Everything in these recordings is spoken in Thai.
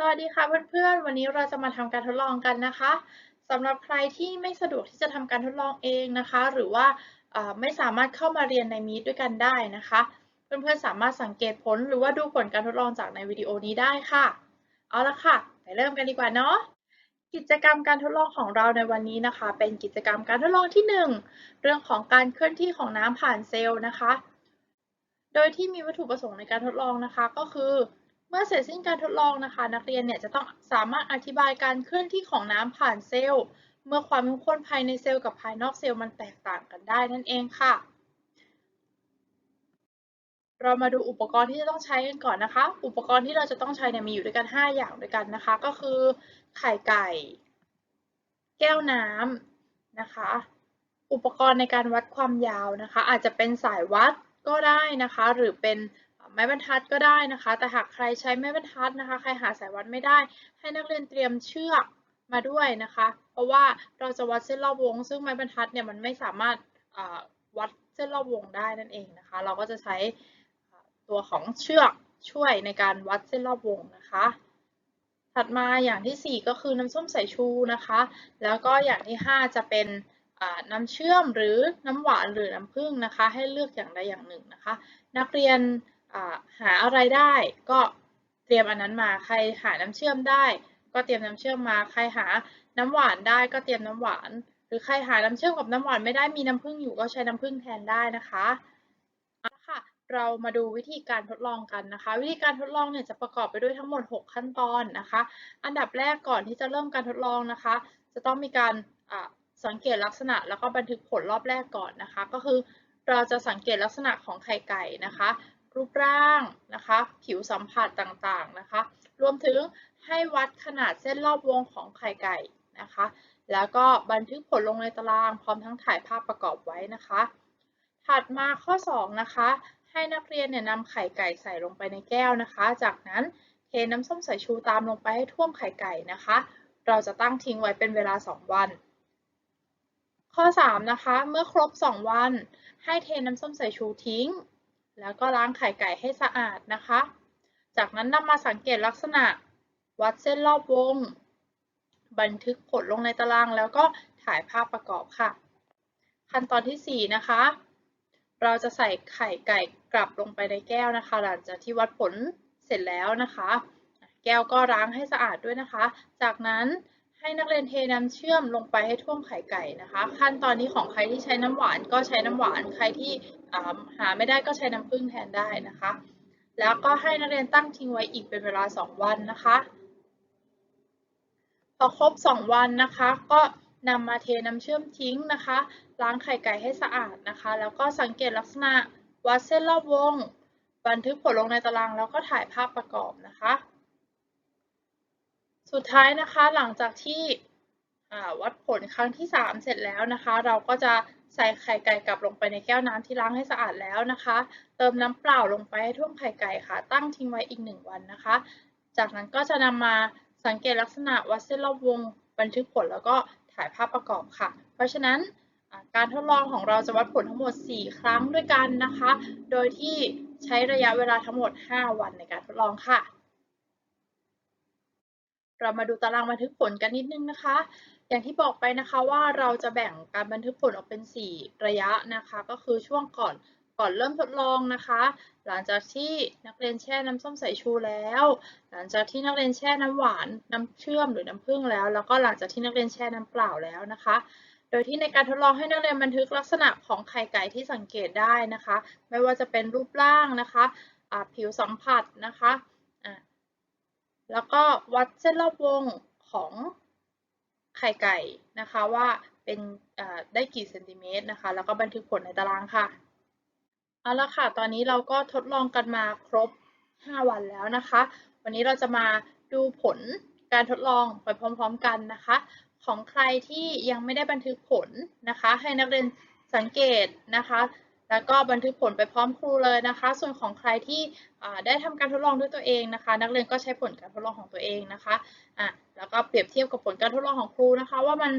สวัสดีค่ะเพื่อนๆ วันนี้เราจะมาทำการทดลองกันนะคะสำหรับใครที่ไม่สะดวกที่จะทำการทดลองเองนะคะ หรือว่าไม่สามารถเข้ามาเรียนในมีดด้วยกันได้นะคะ เพื่อนๆ สามารถสังเกตผลหรือว่าดูผลการทดลองจากในวิดีโอนี้ได้ค่ะ เอาละค่ะ ไปเริ่มกันดีกว่าเนาะกิจกรรมการทดลองของเราในวันนี้นะคะ เป็นกิจกรรมการทดลองที่ 1 เรื่องของการเคลื่อนที่ของน้ำผ่านเซลล์นะคะ โดยที่มีวัตถุประสงค์ในการทดลองนะคะ ก็คือ เมื่อเสร็จสิ้นการทดลองนะคะ นักเรียนเนี่ยจะต้องสามารถอธิบายการเคลื่อนที่ของน้ำผ่านเซลล์ เมื่อความเข้มข้นภายในเซลล์กับภายนอกเซลล์มันแตกต่างกันได้นั่นเองค่ะ เรามาดูอุปกรณ์ที่จะต้องใช้กันก่อนนะคะ อุปกรณ์ที่เราจะต้องใช้เนี่ยมีอยู่ด้วยกัน 5 อย่างด้วยกันนะคะ ก็คือไข่ไก่ แก้วน้ำนะคะ อุปกรณ์ในการวัดความยาวนะคะ อาจจะเป็นสายวัดก็ได้นะคะ หรือเป็น ไม้บรรทัดก็ได้นะคะ แต่หากใครใช้ไม้บรรทัดนะคะ ใครหาสายวัดไม่ได้ ให้นักเรียนเตรียมเชือกมาด้วยนะคะ เพราะว่าเราจะวัดเส้นรอบวง ซึ่งไม้บรรทัดเนี่ยมันไม่สามารถวัดเส้นรอบวงได้นั่นเองนะคะ เราก็จะใช้ตัวของเชือกช่วยในการวัดเส้นรอบวงนะคะ ถัดมาอย่างที่ 4 ก็คือน้ำส้มสายชูนะคะ แล้วก็อย่างที่ 5 จะเป็นน้ำเชื่อมหรือน้ำหวานหรือน้ำผึ้งนะคะ ให้เลือกอย่างใดอย่างหนึ่งนะคะ นักเรียน หาอะไรได้ก็เตรียมอันนั้นมาใครหาน้ำเชื่อมได้ ก็เตรียมน้ำเชื่อมมา ใครหาน้ำหวานได้ก็เตรียมน้ำหวาน หรือใครหาน้ำเชื่อมกับน้ำหวานไม่ได้มีน้ำผึ้งอยู่ก็ใช้น้ำผึ้งแทนได้นะคะเอาค่ะเรามาดูวิธีการทดลองกันนะคะ วิธีการทดลองเนี่ยจะประกอบไปด้วยทั้งหมด 6 ขั้นตอนนะคะ อันดับแรกก่อนที่จะเริ่มการทดลองนะคะ จะต้องมีการสังเกตลักษณะแล้วก็บันทึกผลรอบแรกก่อนนะคะ ก็คือเราจะสังเกตลักษณะของไข่ไก่นะคะ รูปร่างนะคะ ผิวสัมผัสต่างๆนะคะ รวมถึงให้วัดขนาดเส้นรอบวงของไข่ไก่นะคะ แล้วก็บันทึกผลลงในตารางพร้อมทั้งถ่ายภาพประกอบไว้นะคะ ถัดมาข้อ 2 นะคะ ให้นักเรียนเนี่ยนำไข่ไก่ใส่ลงไปในแก้วนะคะ จากนั้นเทน้ำส้มสายชูตามลงไปให้ท่วมไข่ไก่นะคะ เราจะตั้งทิ้งไว้เป็นเวลา 2 วัน ข้อ 3 นะคะ เมื่อครบ 2 วัน ให้เทน้ำส้มสายชูทิ้ง แล้วก็ล้างไข่ไก่ให้สะอาดนะคะ จากนั้นนำมาสังเกตลักษณะ วัดเส้นรอบวง บันทึกผลลงในตาราง แล้วก็ถ่ายภาพประกอบค่ะ ขั้นตอนที่ 4 นะคะ เราจะใส่ไข่ไก่กลับลงไปในแก้วนะคะ หลังจากที่วัดผลเสร็จแล้วนะคะ แก้วก็ล้างให้สะอาดด้วยนะคะ จากนั้น ให้นักเรียนเทน้ำเชื่อมลงไปให้ท่วมไข่ไก่นะคะ ขั้นตอนนี้ของใครที่ใช้น้ำหวานก็ใช้น้ำหวาน ใครที่หาไม่ได้ก็ใช้น้ำผึ้งแทนได้นะคะ แล้วก็ให้นักเรียนตั้งทิ้งไว้อีกเป็นเวลา 2 วันนะคะ พอครบ 2 วันนะคะ ก็นำมาเทน้ำเชื่อมทิ้งนะคะ ล้างไข่ไก่ให้สะอาดนะคะ แล้วก็สังเกตลักษณะวัดเส้นรอบวง บันทึกผลลงในตารางแล้วก็ถ่ายภาพประกอบนะคะ สุดท้ายนะคะหลังจากที่วัดผลครั้งที่ 3 เสร็จแล้วนะคะ เราก็จะใส่ไข่ไก่กลับลงไปในแก้วน้ำที่ล้างให้สะอาดแล้วนะคะ เติมน้ำเปล่าลงไปให้ท่วมไข่ไก่ค่ะ ตั้งทิ้งไว้อีก 1 วันนะคะ จากนั้นก็จะนำมาสังเกตลักษณะวัดเส้นรอบวงบันทึกผลแล้วก็ถ่ายภาพประกอบค่ะ เพราะฉะนั้นการทดลองของเราจะวัดผลทั้งหมด 4 ครั้งด้วยกันนะคะ โดยที่ใช้ระยะเวลาทั้งหมด 5 วันในการทดลองค่ะ เรามาดูตารางบันทึกผลกันนิดนึงนะคะ อย่างที่บอกไปนะคะว่าเราจะแบ่งการบันทึกผลออกเป็น 4 ระยะนะคะ ก็คือช่วงก่อนก่อนเริ่มทดลองนะคะ หลังจากที่นักเรียนแช่น้ำส้มสายชูแล้ว หลังจากที่นักเรียนแช่น้ำหวาน น้ำเชื่อมหรือน้ำผึ้งแล้ว แล้วก็หลังจากที่นักเรียนแช่น้ำเปล่าแล้วนะคะ โดยที่ในการทดลองให้นักเรียนบันทึกลักษณะของไข่ไก่ที่สังเกตได้นะคะ ไม่ว่าจะเป็นรูปร่างนะคะ ผิวสัมผัสนะคะ แล้วก็วัดเส้นรอบวงของไข่ไก่นะคะว่าเป็นได้กี่เซนติเมตรนะคะ แล้วก็บันทึกผลในตารางค่ะ เอาละค่ะ ตอนนี้เราก็ทดลองกันมาครบ 5 วันแล้วนะคะ วันนี้เราจะมาดูผลการทดลองไปพร้อม ๆ กันนะคะ ของใครที่ยังไม่ได้บันทึกผลนะคะ ให้นักเรียนสังเกตนะคะ แล้วก็บันทึกผลไปพร้อมครูเลยนะคะ ส่วนของใครที่ได้ทำการทดลองด้วยตัวเองนะคะ นักเรียนก็ใช้ผลการทดลองของตัวเองนะคะอะแล้วก็เปรียบเทียบกับผลการทดลองของครูนะคะ ว่ามัน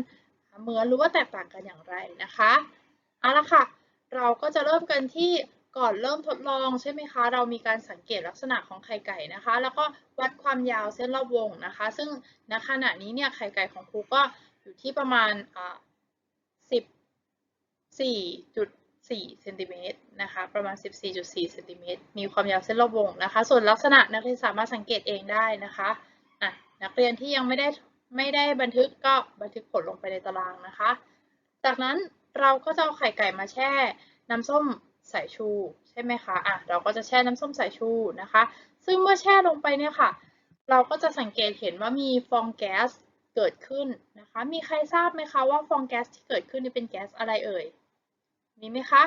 เหมือนหรือว่าแตกต่างกันอย่างไรนะคะเอาละค่ะ เราก็จะเริ่มกันที่ก่อนเริ่มทดลองใช่ไหมคะ เรามีการสังเกตลักษณะของไข่ไก่นะคะ แล้วก็วัดความยาวเส้นรอบวงนะคะ ซึ่งณขณะนี้เนี่ยไข่ไก่ของครูก็อยู่ที่ประมาณอ่า 14เซนติเมตรนะคะประมาณ 14.4เซนติเมตรมีความยาวเส้นรอบวงนะคะ ส่วนลักษณะนักเรียนสามารถสังเกตเองได้นะคะอะนักเรียนที่ยังไม่ได้ไม่ได้บันทึกก็บันทึกผลลงไปในตารางนะคะ จากนั้นเราก็จะเอาไข่ไก่มาแช่น้ำส้มสายชูใช่ไหมคะอะเราก็จะแช่น้ำส้มสายชูนะคะ ซึ่งเมื่อแช่ลงไปเนี่ยค่ะ เราก็จะสังเกตเห็นว่ามีฟองแก๊สเกิดขึ้นนะคะ มีใครทราบไหมคะว่าฟองแก๊สที่เกิดขึ้นนี่เป็นแก๊สอะไรเอ่ย มีไหมคะ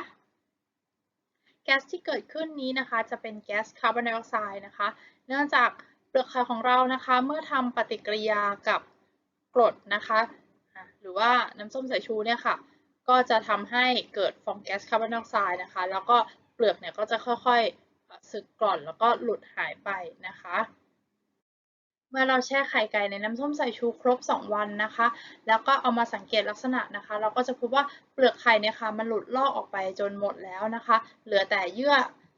แก๊สที่เกิดขึ้นนี้นะคะ จะเป็นแก๊สคาร์บอนไดออกไซด์นะคะ เนื่องจากเปลือกไข่ของเรานะคะ เมื่อทำปฏิกิริยากับกรดนะคะอะหรือว่าน้ำส้มสายชูเนี่ยค่ะ ก็จะทำให้เกิดฟองแก๊สคาร์บอนไดออกไซด์นะคะ แล้วก็เปลือกเนี่ยก็จะค่อยๆสึกกร่อนแล้วก็หลุดหายไปนะคะ เมื่อเราแช่ไข่ไก่ในน้ำส้มสายชูครบ 2 วันนะคะ แล้วก็เอามาสังเกตลักษณะนะคะ เราก็จะพบว่าเปลือกไข่เนี่ยค่ะมันหลุดลอกออกไปจนหมดแล้วนะคะ เหลือแต่เยื่อ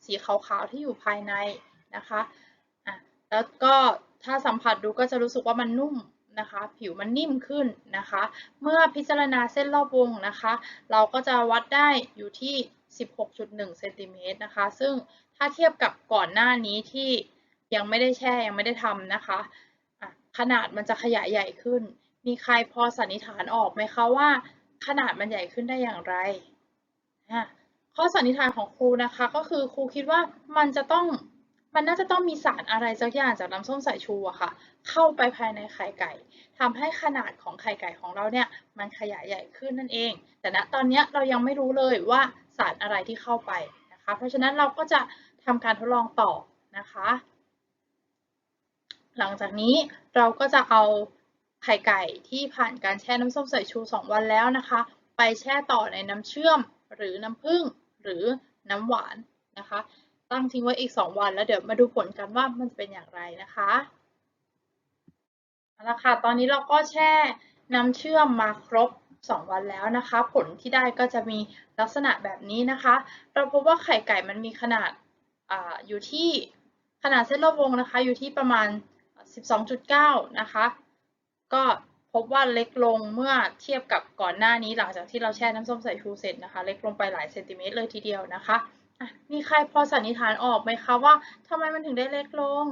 สีขาวๆที่อยู่ภายในนะคะอะแล้วก็ถ้าสัมผัสดูก็จะรู้สึกว่ามันนุ่มนะคะ ผิวมันนิ่มขึ้นนะคะ เมื่อพิจารณาเส้นรอบวงนะคะ เราก็จะวัดได้อยู่ที่ 16.1เซนติเมตรนะคะ ซึ่งถ้าเทียบกับก่อนหน้านี้ที่ ยังไม่ได้แช่ยังไม่ได้ทำนะคะะขนาดมันจะขยายใหญ่ขึ้น มีใครพอสันนิษฐานออกไหมคะว่า ขนาดมันใหญ่ขึ้นได้อย่างไรข้อสันนิษฐานของครูนะคะก็คือครูคิดว่ามันจะต้องมันน่าจะต้องมีสารอะไรสักอย่างจากน้ำส้มสายชูอะค่ะ เข้าไปภายในไข่ไก่ทำให้ขนาดของไข่ไก่ของเราเนี่ยมันขยายใหญ่ขึ้นนั่นเอง แต่ณตอนนี้เรายังไม่รู้เลยว่าสารอะไรที่เข้าไปนะคะ เพราะฉะนั้นเราก็จะทำการทดลองต่อนะคะ หลังจากนี้เราก็จะเอาไข่ไก่ที่ผ่านการแช่น้ำส้มสายชู 2 วันแล้วนะคะ ไปแช่ต่อในน้ำเชื่อมหรือน้ำผึ้งหรือน้ำหวานนะคะ ตั้งทิ้งไว้อีก 2 วันแล้วเดี๋ยวมาดูผลกันว่ามันจะเป็นอย่างไรนะคะเอาละค่ะตอนนี้เราก็แช่น้ำเชื่อมมาครบ 2 วันแล้วนะคะ ผลที่ได้ก็จะมีลักษณะแบบนี้นะคะ เราพบว่าไข่ไก่มันมีขนาดออยู่ที่ขนาดเส้นรอบวงนะคะ อยู่ที่ประมาณ 12.9 นะคะ ก็พบว่าเล็กลงเมื่อเทียบกับก่อนหน้านี้หลังจากที่เราแช่น้ำส้มสายชูเสร็จนะคะ เล็กลงไปหลายเซนติเมตรเลยทีเดียวนะคะมีใครพอสันนิษฐานออกไหมคะว่าทำไมมันถึงได้เล็กลง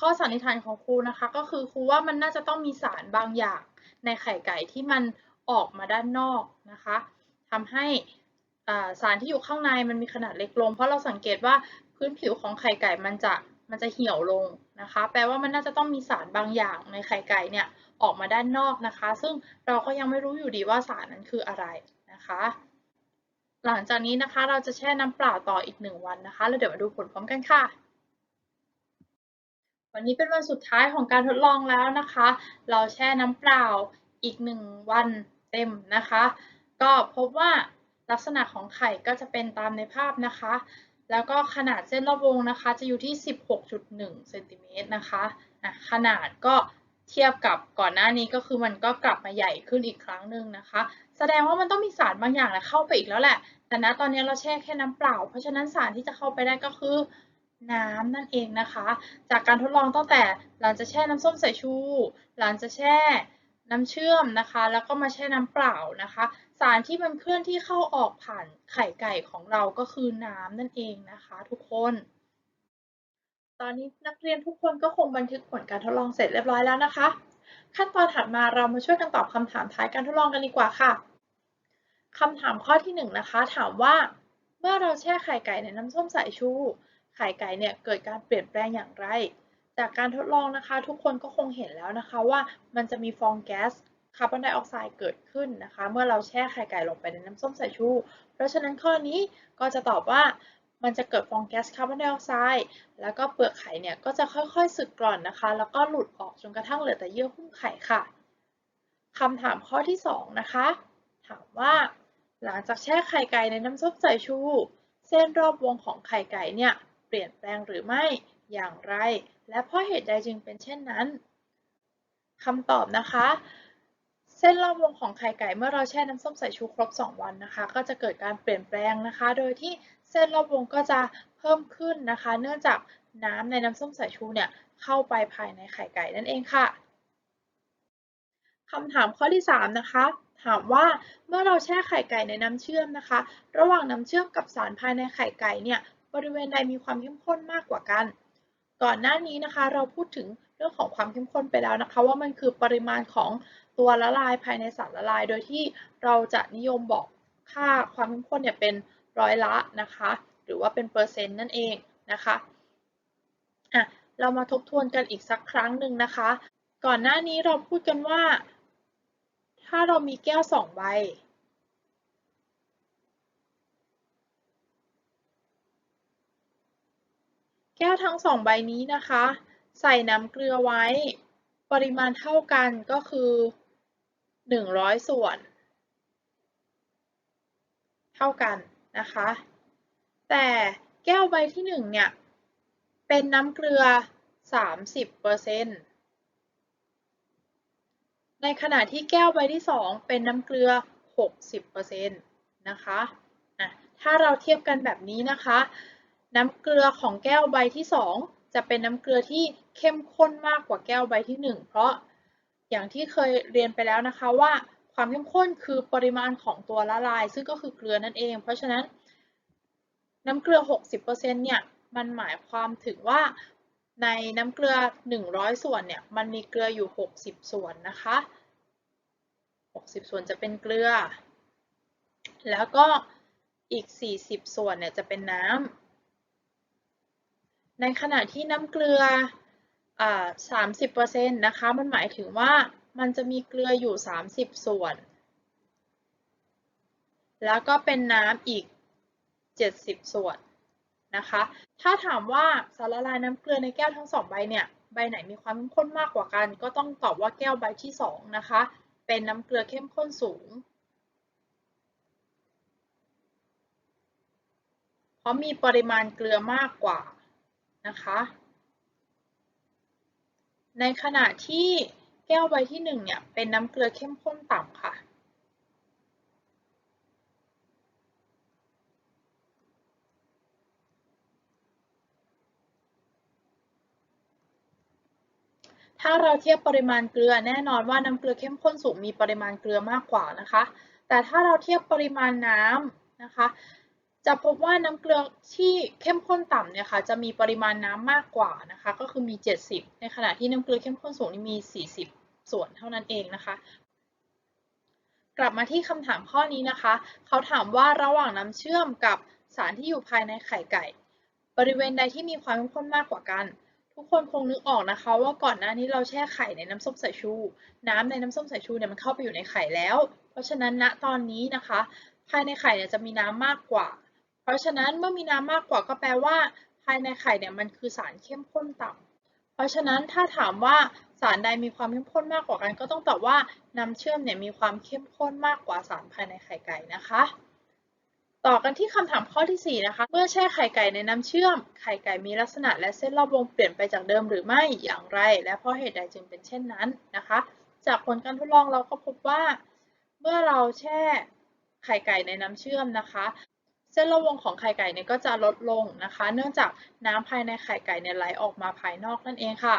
ข้อสันนิษฐานของครูนะคะ ก็คือครูว่ามันน่าจะต้องมีสารบางอย่างในไข่ไก่ที่มันออกมาด้านนอกนะคะทำให้สารที่อยู่ข้างในมันมีขนาดเล็กลง เพราะเราสังเกตว่าพื้นผิวของไข่ไก่มันจะมันจะเหี่ยวลง นะคะ แปลว่ามันน่าจะต้องมีสารบางอย่างในไข่ไก่เนี่ยออกมาด้านนอกนะคะ ซึ่งเราก็ยังไม่รู้อยู่ดีว่าสารนั้นคืออะไรนะคะ หลังจากนี้นะคะเราจะแช่น้ำเปล่าต่ออีกหนึ่งวันนะคะ แล้วเดี๋ยวมาดูผลพร้อมกันค่ะวันนี้เป็นวันสุดท้ายของการทดลองแล้วนะคะ เราแช่น้ำเปล่าอีกหนึ่งวันเต็มนะคะ ก็พบว่าลักษณะของไข่ก็จะเป็นตามในภาพนะคะ แล้วก็ขนาดเส้นรอบวงนะคะ จะอยู่ที่ 16.1เซนติเมตรนะคะะขนาดก็เทียบกับก่อนหน้านี้ก็คือมันก็กลับมาใหญ่ขึ้นอีกครั้งหนึ่งนะคะ แสดงว่ามันต้องมีสารบางอย่างแหละเข้าไปอีกแล้วแหละ แต่ณตอนนี้เราแช่แค่น้ำเปล่า เพราะฉะนั้นสารที่จะเข้าไปได้ก็คือน้ำนั่นเองนะคะ จากการทดลองตั้งแต่หลังจะแช่น้ำส้มสายชู หลังจะแช่น้ำเชื่อมนะคะ แล้วก็มาแช่น้ำเปล่านะคะ สารที่มันเคลื่อนที่เข้าออกผ่านไข่ไก่ของเราก็คือน้ำนั่นเองนะคะทุกคน ตอนนี้นักเรียนทุกคนก็คงบันทึกผลการทดลองเสร็จเรียบร้อยแล้วนะคะ ขั้นตอนถัดมาเรามาช่วยกันตอบคำถามท้ายการทดลองกันดีกว่าค่ะคำถามข้อที่1นนะคะ ถามว่า เมื่อเราแช่ไข่ไก่ในน้ำส้มสายชู ไข่ไก่เนี่ยเกิดการเปลี่ยนแปลงอย่างไร จากการทดลองนะคะ ทุกคนก็คงเห็นแล้วนะคะว่ามันจะมีฟองแก๊ส คาร์บอนไดออกไซด์เกิดขึ้นนะคะ เมื่อเราแช่ไข่ไก่ลงไปในน้ำส้มสายชู เพราะฉะนั้นข้อนี้ก็จะตอบว่ามันจะเกิดฟองแก๊สคาร์บอนไดออกไซด์แล้วก็เปลือกไข่เนี่ยก็จะค่อยๆสึกกร่อนนะคะ แล้วก็หลุดออกจนกระทั่งเหลือแต่เยื่อหุ้มไข่ค่ะคำถามข้อที่ 2 นะคะ ถามว่า หลังจากแช่ไข่ไก่ในน้ำซุปสายชู เส้นรอบวงของไข่ไก่เนี่ยเปลี่ยนแปลงหรือไม่อย่างไร และเพราะเหตุใดจึงเป็นเช่นนั้นคำตอบนะคะ เส้นรอบวงของไข่ไก่เมื่อเราแช่น้ำส้มสายชูครบ 2 วันนะคะ ก็จะเกิดการเปลี่ยนแปลงนะคะ โดยที่เส้นรอบวงก็จะเพิ่มขึ้นนะคะ เนื่องจากน้ำในน้ำส้มสายชูเนี่ยเข้าไปภายในไข่ไก่นั่นเองค่ะคำถามข้อที่ 3 นะคะ ถามว่าเมื่อเราแช่ไข่ไก่ในน้ำเชื่อมนะคะ ระหว่างน้ำเชื่อมกับสารภายในไข่ไก่เนี่ยบริเวณใดมีความเข้มข้นมากกว่ากัน ก่อนหน้านี้นะคะ เราพูดถึง รื่องของความเข้มข้นไปแล้วนะคะ ว่ามันคือปริมาณของตัวละลายภายในสารละลาย โดยที่เราจะนิยมบอกค่าความเข้มข้นเนี่ยเป็นร้อยละนะคะ หรือว่าเป็นเปอร์เซ็นต์นั่นเองนะคะอะเรามาทบทวนกันอีกสักครั้งหนึ่งนะคะ ก่อนหน้านี้เราพูดกันว่า ถ้าเรามีแก้วสองใบแก้วทั้งสองใบนี้นะคะ ใส่น้ำเกลือไว้ ปริมาณเท่ากันก็คือ 100 ส่วน เท่ากันนะคะ แต่แก้วใบที่ 1 เนี่ย เป็นน้ำเกลือ 30%ในขณะที่แก้วใบที่ 2 เป็นน้ำเกลือ 60%นะคะะถ้าเราเทียบกันแบบนี้นะคะ น้ำเกลือของแก้วใบที่ 2 จะเป็นน้ำเกลือที่เข้มข้นมากกว่าแก้วใบที่ 1 เพราะอย่างที่เคยเรียนไปแล้วนะคะว่าความเข้มข้นคือปริมาณของตัวละลาย ซึ่งก็คือเกลือนั่นเอง เพราะฉะนั้น น้ำเกลือ 60%เนี่ยมันหมายความถึงว่าในน้ำเกลือ 100 ส่วนเนี่ยมันมีเกลืออยู่ 60 ส่วนนะคะ 60 ส่วนจะเป็นเกลือ แล้วก็อีก 40 ส่วนเนี่ยจะเป็นน้ำ ในขณะที่น้ำเกลืออ่า30%นะคะ มันหมายถึงว่ามันจะมีเกลืออยู่ 30 ส่วน แล้วก็เป็นน้ำอีก 70 ส่วนนะคะ ถ้าถามว่าสารละลายน้ำเกลือในแก้วทั้งสองใบเนี่ย ใบไหนมีความเข้มข้นมากกว่ากัน ก็ต้องตอบว่าแก้วใบที่2นะคะ เป็นน้ำเกลือเข้มข้นสูง เพราะมีปริมาณเกลือมากกว่า นะคะ ในขณะที่แก้วใบที่1เนี่ยเป็นน้ำเกลือเข้มข้นต่ำค่ะ ถ้าเราเทียบปริมาณเกลือแน่นอนว่าน้ำเกลือเข้มข้นสูงมีปริมาณเกลือมากกว่านะคะ แต่ถ้าเราเทียบปริมาณน้ำนะคะ จะพบว่าน้ำเกลือที่เข้มข้นต่ำเนี่ยค่ะจะมีปริมาณน้ำมากกว่านะคะก็คือมี 70 ในขณะที่น้ำเกลือเข้มข้นสูงนี่มี 40 ส่วนเท่านั้นเองนะคะ กลับมาที่คำถามข้อนี้นะคะ เขาถามว่าระหว่างน้ำเชื่อมกับสารที่อยู่ภายในไข่ไก่ บริเวณใดที่มีความเข้มข้นมากกว่ากัน ทุกคนคงนึกออกนะคะ ว่าก่อนหน้านี้เราแช่ไข่ในน้ำส้มสายชู น้ำในน้ำส้มสายชูเนี่ยมันเข้าไปอยู่ในไข่แล้ว เพราะฉะนั้นณตอนนี้นะคะ ภายในไข่เนี่ยจะมีน้ำมากกว่า ราะฉะนั้นเมื่อมีน้ำมากกว่าก็แปลว่า ภายในไข่เนี่ยมันคือสารเข้มข้นต่ำเพราะฉะนั้นถ้าถามว่าสารใดมีความเข้มข้นมากกว่ากัน ก็ต้องตอบว่าน้ำเชื่อมเนี่ยมีความเข้มข้นมากกว่าสารภายในไข่ไก่นะคะ ต่อกันที่คำถามข้อที่ 4 นะคะ เมื่อแช่ไข่ไก่ในน้ำเชื่อม ไข่ไก่มีลักษณะและเส้นรอบวงเปลี่ยนไปจากเดิมหรือไม่อย่างไร และเพราะเหตุใดจึงเป็นเช่นนั้นนะคะ จากผลการทดลองเราก็พบว่า เมื่อเราแช่ไข่ไก่ในน้ำเชื่อมนะคะ เส้นรอบวงของไข่ไก่เนี่ยก็จะลดลงนะคะ เนื่องจากน้ำภายในไข่ไก่เนี่ยไหลออกมาภายนอกนั่นเองค่ะ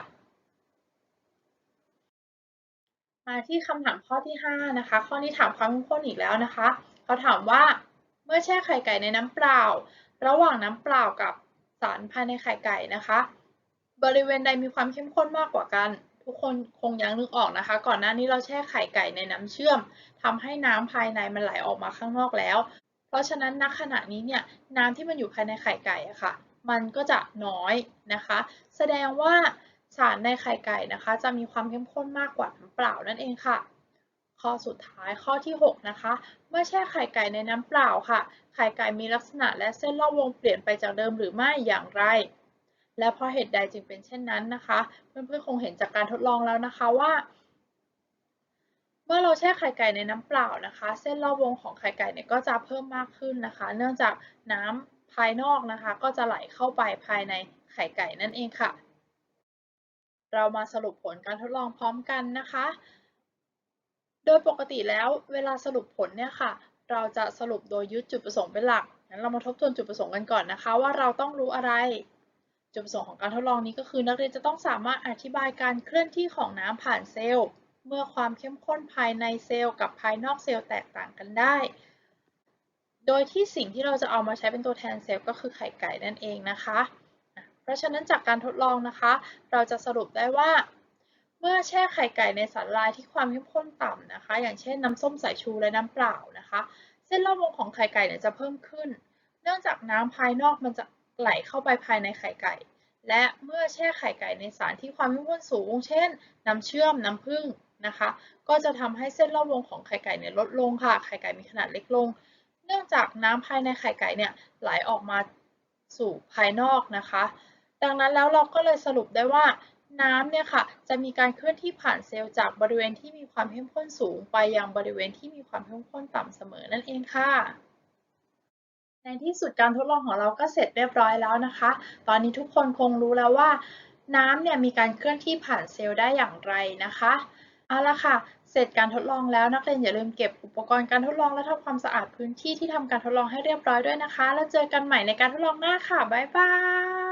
มาที่คำถามข้อที่ 5 นะคะ ข้อนี้ถามความเข้มข้นอีกแล้วนะคะเขาถามว่าเมื่อแช่ไข่ไก่ในน้ำเปล่า ระหว่างน้ำเปล่ากับสารภายในไข่ไก่นะคะ บริเวณใดมีความเข้มข้นมากกว่ากัน ทุกคนคงยังนึกออกนะคะ ก่อนหน้านี้เราแช่ไข่ไก่ในน้ำเชื่อมทำให้น้ำภายในมันไหลออกมาข้างนอกแล้ว เพราะฉะนั้นณขณะนี้เนี่ยน้ำที่มันอยู่ภายในไข่ไก่อะค่ะมันก็จะน้อยนะคะ แสดงว่าสารในไข่ไก่นะคะ จะมีความเข้มข้นมากกว่าน้ำเปล่านั่นเองค่ะ ข้อสุดท้ายข้อที่ 6 นะคะเมื่อแช่ไข่ไก่ในน้ำเปล่าค่ะ ไข่ไก่มีลักษณะและเส้นรอบวงเปลี่ยนไปจากเดิมหรือไม่อย่างไร และเพราะเหตุใดจึงเป็นเช่นนั้นนะคะ เพื่อนๆคงเห็นจากการทดลองแล้วนะคะว่า เมื่อเราแช่ไข่ไก่ในน้ำเปล่านะคะ เส้นรอบวงของไข่ไก่เนี่ยก็จะเพิ่มมากขึ้นนะคะ เนื่องจากน้ำภายนอกนะคะ ก็จะไหลเข้าไปภายในไข่ไก่นั่นเองค่ะ เรามาสรุปผลการทดลองพร้อมกันนะคะ โดยปกติแล้วเวลาสรุปผลเนี่ยค่ะ เราจะสรุปโดยยึดจุดประสงค์เป็นหลักงั้นเรามาทบทวนจุดประสงค์กันก่อนนะคะ ว่าเราต้องรู้อะไรจุดประสงค์ของการทดลองนี้ก็คือ นักเรียนจะต้องสามารถอธิบายการเคลื่อนที่ของน้ำผ่านเซลล์ เมื่อความเข้มข้นภายในเซลล์กับภายนอกเซลล์แตกต่างกันได้ โดยที่สิ่งที่เราจะเอามาใช้เป็นตัวแทนเซลล์ก็คือไข่ไก่นั่นเองนะคะ เพราะฉะนั้นจากการทดลองนะคะ เราจะสรุปได้ว่า เมื่อแช่ไข่ไก่ในสารละลายที่ความเข้มข้นต่ำนะคะ อย่างเช่นน้ำส้มสายชูและน้ำเปล่านะคะ เส้นรอบวงของไข่ไก่เนี่ยจะเพิ่มขึ้น เนื่องจากน้ำภายนอกมันจะไหลเข้าไปภายในไข่ไก่และเมื่อแช่ไข่ไก่ในสารที่ความเข้มข้นสูง เช่น น้ำเชื่อม น้ำผึ้ง นะคะ ก็จะทำให้เส้นรอบวงของไข่ไก่เนี่ยลดลงค่ะ ไข่ไก่มีขนาดเล็กลง เนื่องจากน้ำภายในไข่ไก่เนี่ยไหลออกมาสู่ภายนอกนะคะ ดังนั้นแล้วเราก็เลยสรุปได้ว่าน้ำเนี่ยค่ะจะมีการเคลื่อนที่ผ่านเซลล์จากบริเวณที่มีความเข้มข้นสูงไปยังบริเวณที่มีความเข้มข้นต่ำเสมอนั่นเองค่ะ ในที่สุดการทดลองของเราก็เสร็จเรียบร้อยแล้วนะคะ ตอนนี้ทุกคนคงรู้แล้วว่า น้ำเนี่ยมีการเคลื่อนที่ผ่านเซลล์ได้อย่างไรนะคะ เอาละค่ะ เสร็จการทดลองแล้วนักเรียนอย่าลืมเก็บอุปกรณ์การทดลองและทำความสะอาดพื้นที่ที่ทำการทดลองให้เรียบร้อยด้วยนะคะ แล้วเจอกันใหม่ในการทดลองหน้าค่ะ บ๊ายบาย